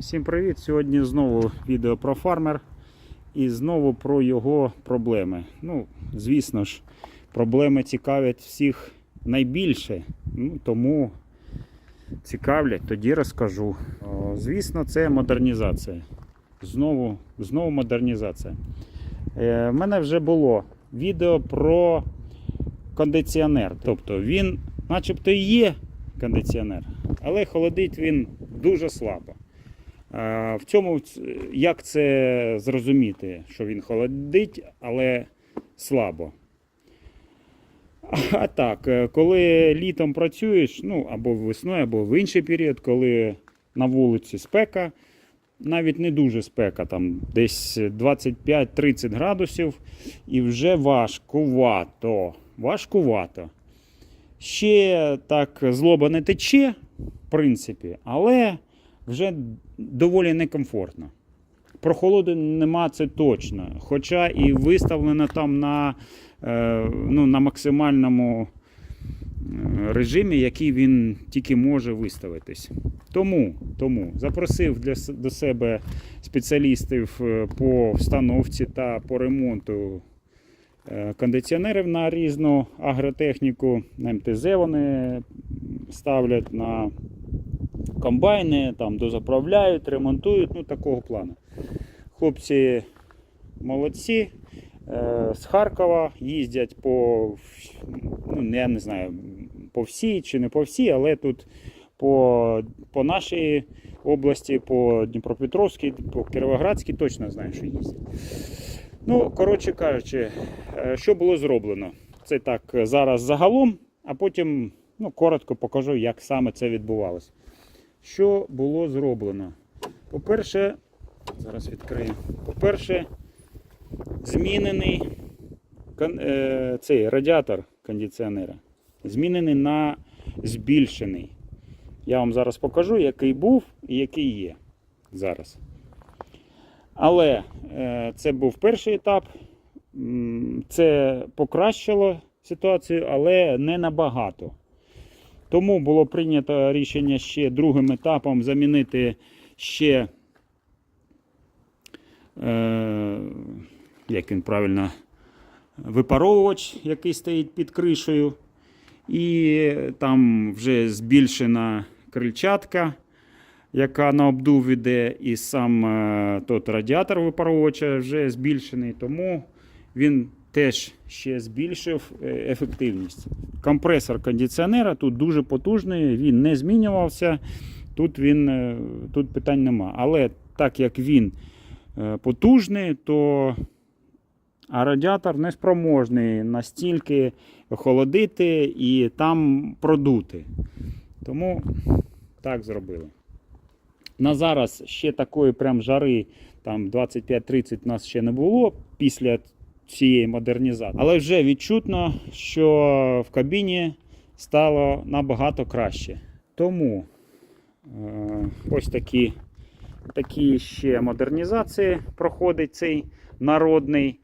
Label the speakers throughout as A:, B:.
A: Всім привіт! Сьогодні знову відео про фармер і знову про його проблеми. Ну, звісно ж, проблеми цікавлять всіх найбільше, ну, тому цікавлять, тоді розкажу. Звісно, це модернізація. Знову, знову модернізація. Е, в мене вже було відео про кондиціонер. Тобто він, начебто, і є кондиціонер, але холодить він дуже слабо. В цьому як це зрозуміти, що він холодить, але слабо. А так, е, коли літом працюєш, ну або весною, або в інший період, коли на вулиці спека, навіть не дуже спека, там десь 25-30 градусів, і вже важкувато. Важкувато. Ще так злоба не тече, в принципі, але вже доволі некомфортно. Прохолоди нема, це точно. Хоча і виставлено там на, е, ну, на максимальному е, режимі, який він тільки може виставитись. Тому, тому запросив для, до себе спеціалістів е, по встановці та по ремонту кондиціонерів на різну агротехніку. На МТЗ вони ставлять на комбайни, там дозаправляють, ремонтують, ну такого плану. Хлопці молодці. е, З Харкова їздять по, ну, я не знаю, по всій чи не по всій, але тут по, по нашій області, по Дніпропетровській, по Кіровоградській точно знаю, що їздять. Ну, коротше кажучи, е, що було зроблено? Це так зараз загалом, а потім ну, коротко покажу, як саме це відбувалося. Що було зроблено? По-перше, зараз відкрию. По-перше, змінений е, цей радіатор кондиціонера. Змінений на збільшений. Я вам зараз покажу, який був і який є зараз. Але е, це був перший етап. Це покращило ситуацію, але не набагато. Тому було прийнято рішення ще другим етапом замінити ще, е, як він правильно, випаровувач, який стоїть під кришею. І там вже збільшена крильчатка, яка на обдув іде, і сам е, тот радіатор випаровувача вже збільшений, тому він теж ще збільшив е, ефективність. Компресор кондиціонера тут дуже потужний, він не змінювався. Тут, він, е, тут питань нема. Але так як він е, потужний, то а радіатор неспроможний настільки охолодити і там продути. Тому так зробили. На зараз ще такої прям жари, там 25-30 у нас ще не було після цієї модернізації. Але вже відчутно, що в кабіні стало набагато краще. Тому е, ось такі, такі ще модернізації проходить цей народний.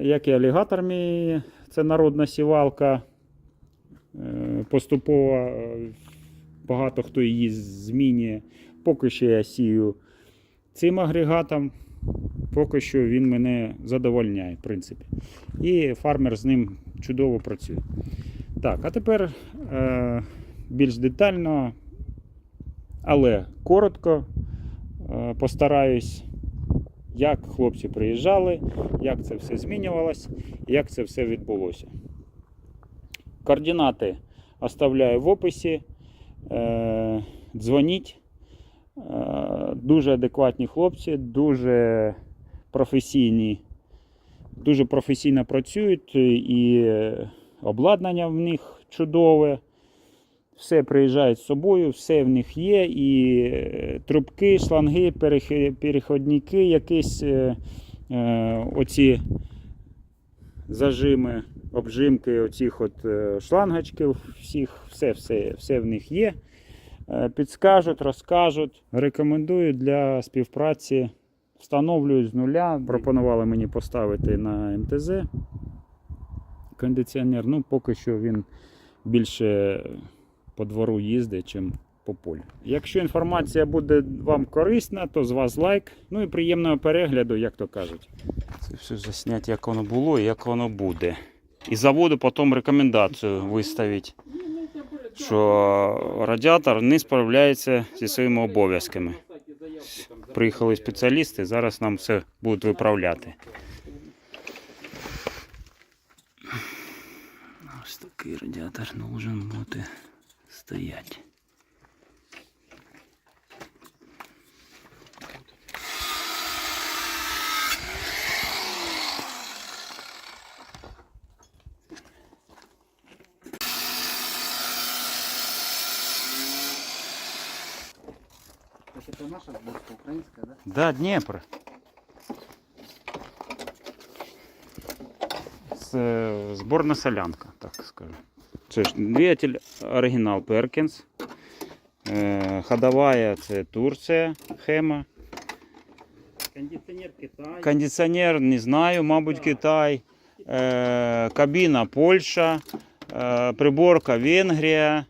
A: Як і алігатор мій, це народна сівалка. Е, Поступово е, багато хто її змінює. Поки що я сію цим агрегатом. Поки що він мене задовольняє, в принципі. І фармер з ним чудово працює. Так, а тепер е, більш детально, але коротко е, постараюсь, як хлопці приїжджали, як це все змінювалось, як це все відбулося. Координати оставляю в описі. Е, дзвоніть. Е, дуже адекватні хлопці, дуже професійні, дуже професійно працюють і е, обладнання в них чудове. Все приїжджають з собою, все в них є. І е, трубки, шланги, переходники, якісь е, е, оці зажими, обжимки оцих от е, шлангочків, всіх, все, все, все в них є. Е, Підскажуть, розкажуть. Рекомендую для співпраці. Встановлюю з нуля. Пропонували мені поставити на МТЗ кондиціонер. Ну, поки що він більше по двору їздить, чим по полю. Якщо інформація буде вам корисна, то з вас лайк. Ну і приємного перегляду, як то кажуть. Це все засняти, як воно було і як воно буде. І заводу потім рекомендацію виставити, що радіатор не справляється зі своїми обов'язками. Приїхали спеціалісти, зараз нам все будуть виправляти. Ось такий радіатор должен бути стояти.
B: Это наша сборка украинская, да?
A: Да, Дніпр. Це зборна солянка, так скажу. Це ж двигатель оригінал Перкінс. Е, Ходовая це Турція, Хема.
B: Кондиционер Китай.
A: Кондиціонер не знаю, мабуть, Китай. Е, Кабіна Польща. Е, Приборка Венгрія.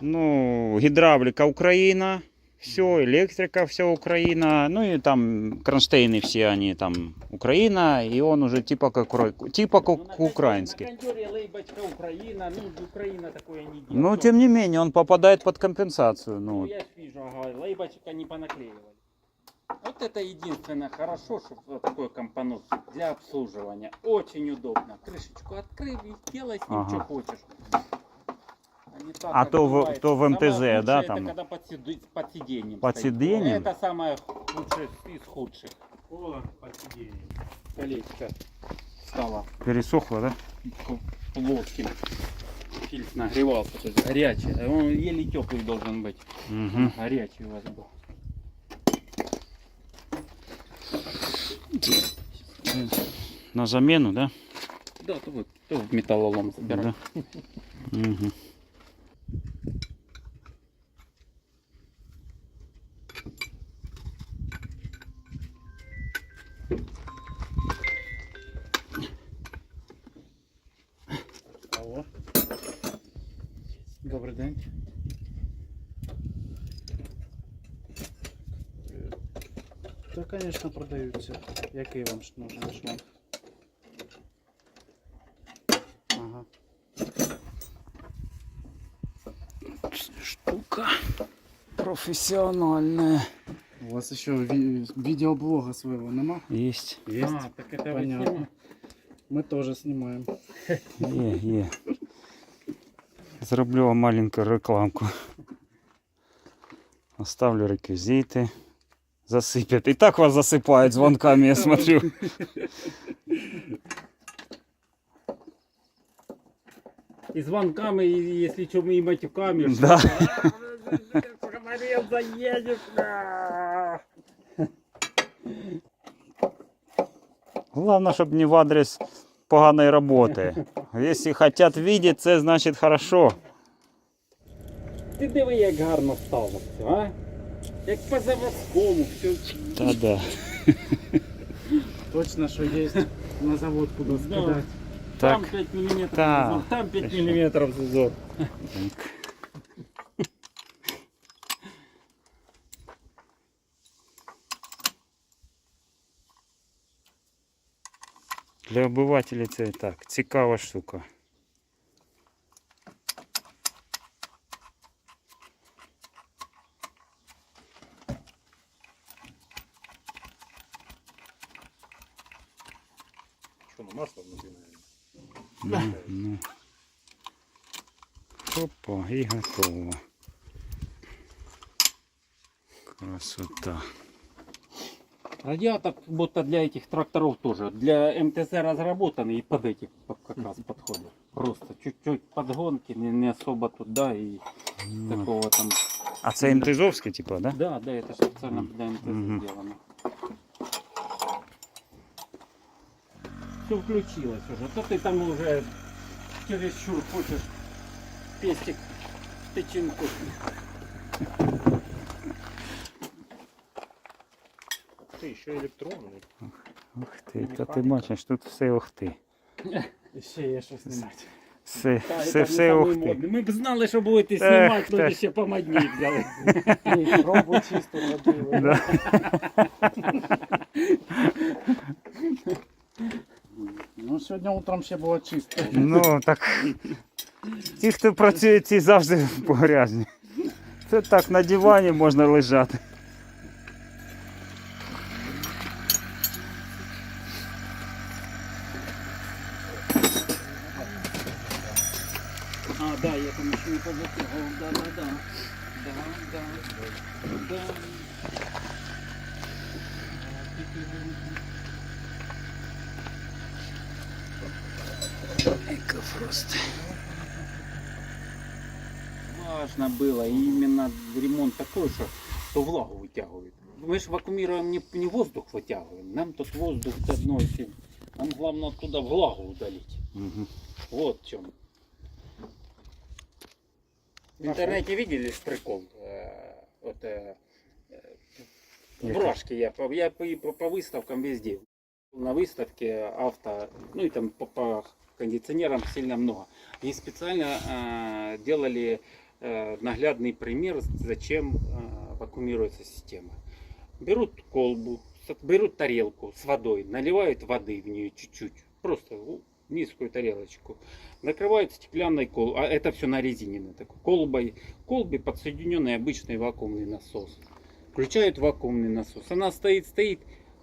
A: Ну, гідравліка Україна. Все, электрика, все Украина. Ну и там кронштейны все они там Украина. И он уже типа как, типа как украинский.
B: На кондере лейбочка Украина, ну Украина такое не делает.
A: Но тем не менее он попадает под компенсацию. Ну,
B: Ну, я вижу, ага, лейбочка не понаклеивали. Вот это единственное хорошо, что вот такой компонент для обслуживания. Очень удобно. Крышечку открыл и делай с ним
A: Ага.
B: что хочешь. Не так,
A: А то в-
B: бывает.
A: то в
B: Самое
A: МТЗ,
B: худшее
A: да,
B: это
A: там?
B: когда под, сиду- под сиденьем.
A: Под
B: стоит.
A: сиденьем?
B: Это самое худшее из худших.
C: Кола под сиденьем.
B: Колечко стало
A: Пересохло, да?
B: плоским. Фильтр нагревался, то есть горячий. А Он еле теплый должен быть.
A: Угу.
B: Горячий у вас был.
A: На замену, да?
B: Да, то, вот, то в металлолом забирай.
A: Да. Угу.
B: Добрий день.
C: Да, конечно, продаются. Який вам ж нужен шланг? Ага.
A: Штука профессиональная.
C: У вас еще ви- видеоблога своего нема?
A: Есть.
C: Есть.
B: А, так это вы
C: Понятно.
B: снимаете?
C: Мы тоже снимаем.
A: Є, є. Зроблю вам маленьку рекламку. Оставлю реквізити. Засипять. І так вас засипають дзвонками, я смотрю.
B: И звонками, и если что, и матюками. что-
A: Да.
B: Заедешь.
A: Главное, щоб не в адрес поганої роботи. Якщо хочуть видіти, це значить хорошо.
B: Ти диви, як гарно стало все, а? Як по заводському, все.
A: Та да.
C: Точно, что есть на завод куда
B: Да.
C: скидать.
B: Там
A: Так.
B: 5 мм там 5
A: Хорошо.
B: мм зазор.
A: Так. Для обивателів це так, цікава штука.
C: Что, ну масло внутри, наверное?
A: Ну, ну. Опа, і готово. Красота.
B: Радиатор будто для этих тракторов тоже. Для МТЗ разработанный и под этих под- как раз подходит. Просто чуть-чуть подгонки, не, не особо туда и
A: Ну,
B: такого там.
A: А це МТЗовське, типа, да?
B: Да, да, это специально для МТЗ
A: Мгм.
B: сделано. Все включилось уже. То ты там уже чересчур хочешь пестик в тычинку.
C: Ты еще электронный.
A: Ух ти, та ти бачиш, тут все ух ти.
C: Еще я что снимать.
A: Все,
B: Та,
A: все,
B: це
A: все,
B: не
A: ух
B: самий
A: ти.
B: модний. Ми б знали, що будете
A: Ех,
B: знімати,
A: та.
B: люди ще помадні взяли.
C: Ні, пробу чисто робили.
A: Да.
C: Ну, сьогодні утром ще було чисто.
A: Ну, так. Ті, хто працює, ті завжди погрязні. Це так на дивані можна лежати.
B: Я не позатягивал, да, да, да. Да, да, да. Важно было именно ремонт такой, что, что влагу вытягивает. Мы же вакуумируем не, не воздух вытягиваем, нам тут воздух одно. Нам главное оттуда влагу удалить.
A: Угу.
B: Вот в чем. В интернете видели прикол? Э, Вот, э, э? Рашке я, по- я по, по, выставкам везде. На выставке авто, ну и там по, по кондиционерам сильно много. И специально э, делали э, наглядный пример, зачем э, вакуумируется система. Берут колбу, берут тарелку с водой, наливают воды в нее чуть-чуть, просто низкую тарелочку, накрывают стеклянной колбой, а это все на резине, на такой колбой, колбе подсоединенный обычный вакуумный насос. Включают вакуумный насос, она стоит, стоит,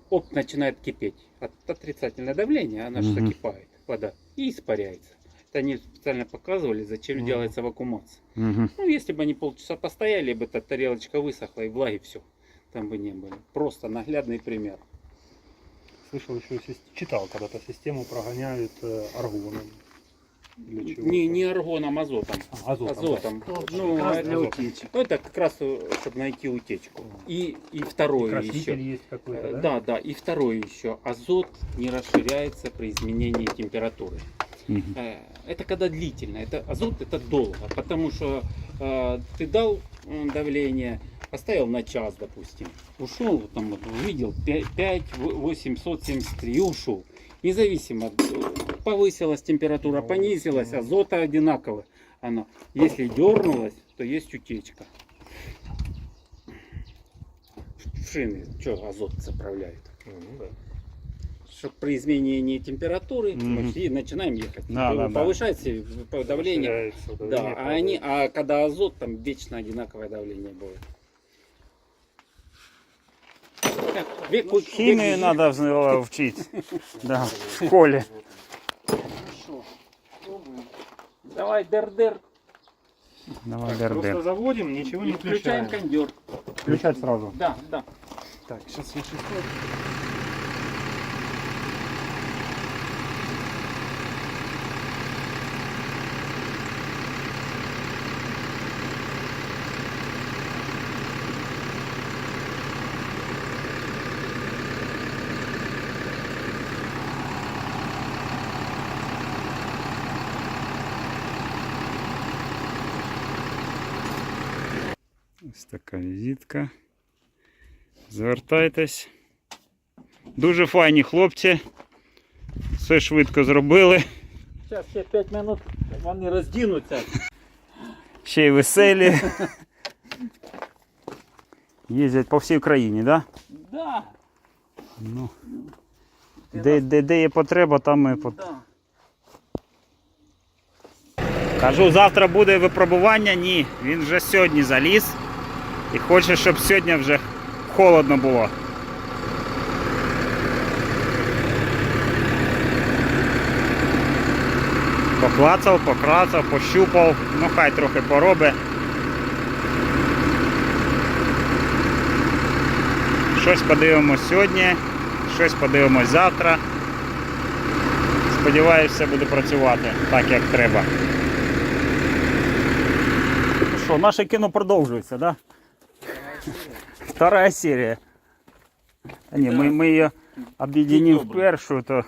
B: оп, начинает кипеть. От отрицательное давление, она же
A: Мгм.
B: закипает, вода, и испаряется. Это они специально показывали, зачем
C: Мгм.
B: делается вакуумация.
A: Угу.
B: Ну, если бы они полчаса постояли, бы эта тарелочка высохла и влаги все. Там бы не были. Просто наглядный пример.
D: Слышал еще, читал, когда-то систему прогоняют э, аргоном. Для чего?
B: Не, не аргоном, азотом.
D: А, азотом.
B: Азотом.
C: Точно,
B: Ну, это,
C: для
D: азот.
C: утечек.
B: это как раз, чтобы найти утечку. И, и
D: да. И
B: второе
D: краситель
B: еще.
D: есть какой-то,
B: Э,
D: да?
B: Да, да. И второе еще. Азот не расширяется при изменении температуры. Э, Это когда длительно. Это азот это долго, потому что э, ты дал давление, поставил на час, допустим, ушел, там вот увидел 5, 873 и ушел. Независимо, э, повысилась температура, понизилась, азота одинаково. Оно. Если дернулось, то есть утечка. В шины что азот заправляют?
D: Ну, да.
B: Чтоб при изменении температуры мы
A: Мгм.
B: шли и начинаем ехать.
A: Да, да, да.
B: Повышается давление. Да,
D: давление,
B: а, они, а когда азот, там вечно одинаковое давление будет. Так, век- век
A: Химию надо вчити. Да, в школі.
C: Хорошо. Пробуем.
B: Давай, дер-дер.
A: Давай,
D: Так, просто
A: дердер.
D: заводим, ничего не
B: включаем
D: включаем.
B: кондер.
A: Включать сразу.
B: Да, да.
C: Так, сейчас я шестой.
A: Візитка. Звертайтесь. Дуже файні хлопці. Все швидко зробили.
B: Сейчас ще 5 минут вони роздінуться.
A: Ще й веселі. Їздять по всій Україні, так? Да?
B: Да,
A: Ну, де, де, де є потреба, там ми по-
B: да.
A: Кажу, завтра буде випробування. Ні, він вже сьогодні заліз і хоче, щоб сьогодні вже холодно було. Поклацав, покрацав, пощупав, ну хай трохи поробить. Щось подивимось сьогодні, щось подивимось завтра. Сподіваюся, все буде працювати так, як треба. Що, наше кіно продовжується, да? Вторая серия. А ні, ми, ми її об'єднали в першу, то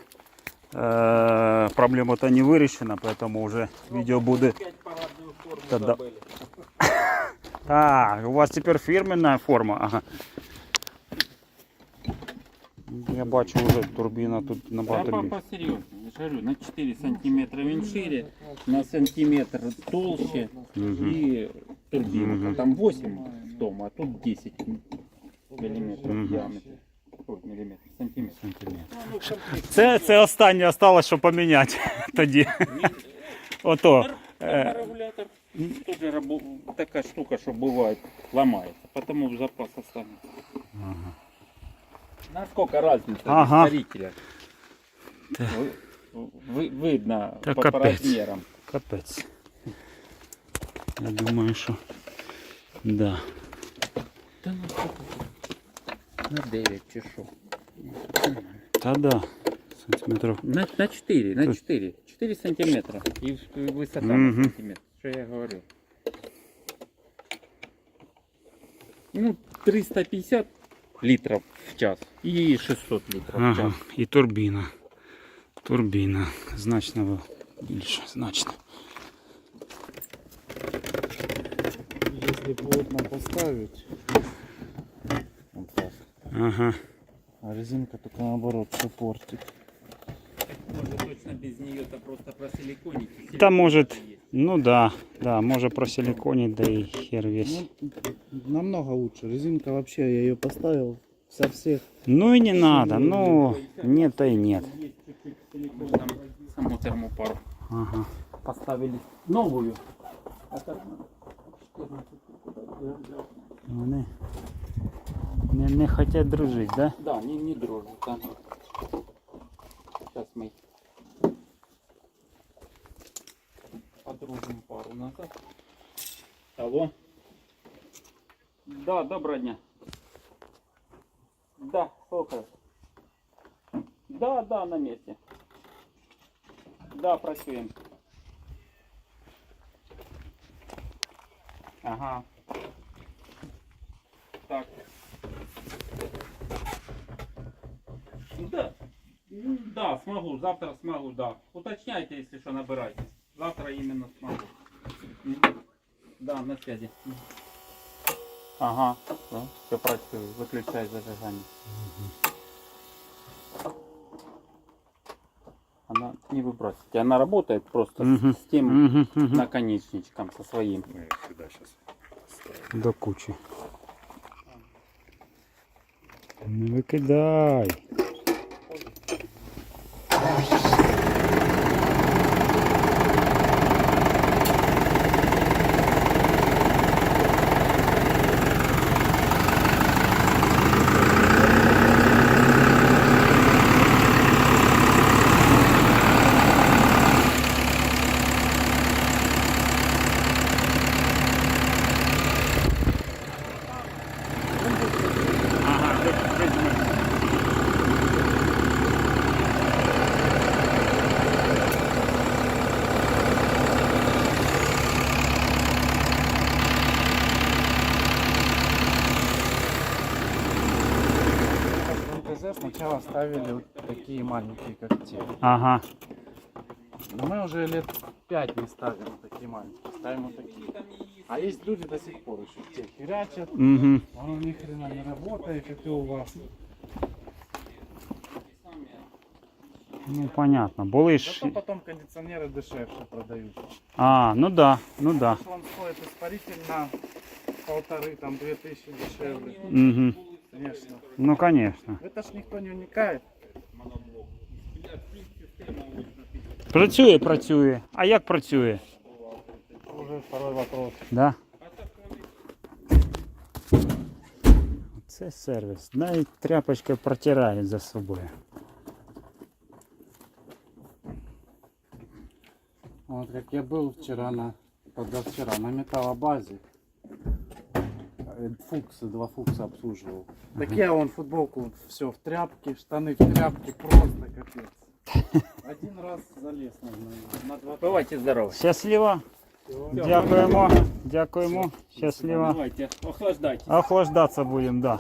A: е, проблема то не вирішена, поэтому вже відео буде.
B: Опять парадную форму
A: Та да.
B: забыли.
A: А, у вас тепер фірменна форма. Ага. Я бачу вже турбіна тут
B: Да,
A: набагато
B: по-
A: більше.
B: посерьезнее. говорю, на 4 сантиметра він шире, на сантиметр толще
A: Мгм.
B: и турбинка.
A: Мгм.
B: Там 8 в том, а тут 10 миллиметров
A: Мгм.
B: в диаметре. Ой, миллиметр, сантиметр.
A: Сантиметр.
B: Ну, ну, комплект.
A: Це, це останнє осталось, що поміняти тоді. Ото. Е,
B: Терморегулятор тоже рабо- такая штука, что бывает, ломается. Потому в запас останется.
A: Ага.
B: Насколько разница
A: Ага.
B: без старителя? Вы- вы- видно
A: Да
B: по, по
A: капец.
B: размерам.
A: Капець. Я думаю, що. Да.
B: Да на сколько? На 9 чешу.
A: Та да. Сантиметрів.
B: На, на 4, на 4. 4 сантиметра. И в- и высота
A: Мгм.
B: на сантиметр. Что я говорю? Ну, 350 литров в час и 600 литров в
A: Ага.
B: час.
A: І турбіна. Турбіна. Значно більше. Значно.
C: Если плотно поставить,
A: Ага.
C: а резинка только наоборот все портит.
B: Может точно без нее-то просто просиликонить.
A: Та может, ну да, да, може просиликонить, да и хер весь.
C: Ну, намного лучше. Резинка вообще, я ее поставил со всех.
A: Ну и не надо, ну нет, то и нет.
B: Есть чуть-чуть силикон, там саму термопару.
A: Ага.
B: Поставили новую. А так,
A: Вони не, не хотять дружити, да?
B: Да, не, не дрожит. Да. Сейчас мы подружим пару назад. Алло. Да, доброго дня. Да, слухаю. Да, да, на месте. Да, працюємо. Ага. Так. Да, м, да, смогу, завтра смогу, да. Уточняйте, если что, набирайте. Завтра именно смогу. Мгм. Да, на связи. Мгм. Ага, да, все працює, виключай зажигання. Она не выбросите, она работает просто с-
A: Мгм.
B: с тем
A: Угу, угу.
B: наконечничком, со своим.
A: До кучі. Не викидай.
C: Oh, МТЗ сначала ставили вот такие маленькие, как те.
A: Ага.
C: Но мы уже лет пять не ставим вот такие маленькие, ставим вот такие. А есть люди до сих пор еще те херячат,
A: Угу.
C: оно ни хрена не работает, как и у вас.
A: Ну понятно. Були ж.
C: Зато потом кондиционеры дешевше продаются.
A: А, ну да, ну да.
C: Он стоит испаритель на полторы, там, две тысячи дешевле.
A: Угу.
C: Конечно.
A: Ну конечно.
C: Это ж никто не уникает.
A: Працює, працює. А як працює?
C: Уже второй вопрос.
A: Да? Це сервіс. Навіть тряпочкою протирають за собою.
C: Вот как я был вчера на позавчера на металлобазе. Фуксы, два фукса обслуживал. Так я вон футболку все в тряпке, штаны в тряпке, просто капец. Один раз залез на, на, два.
B: Бывайте здоровы.
A: Щасливо. Дякуємо. Дякуємо. Щасливо.
B: Давайте, охлаждайте.
A: Охлаждатися будемо, да.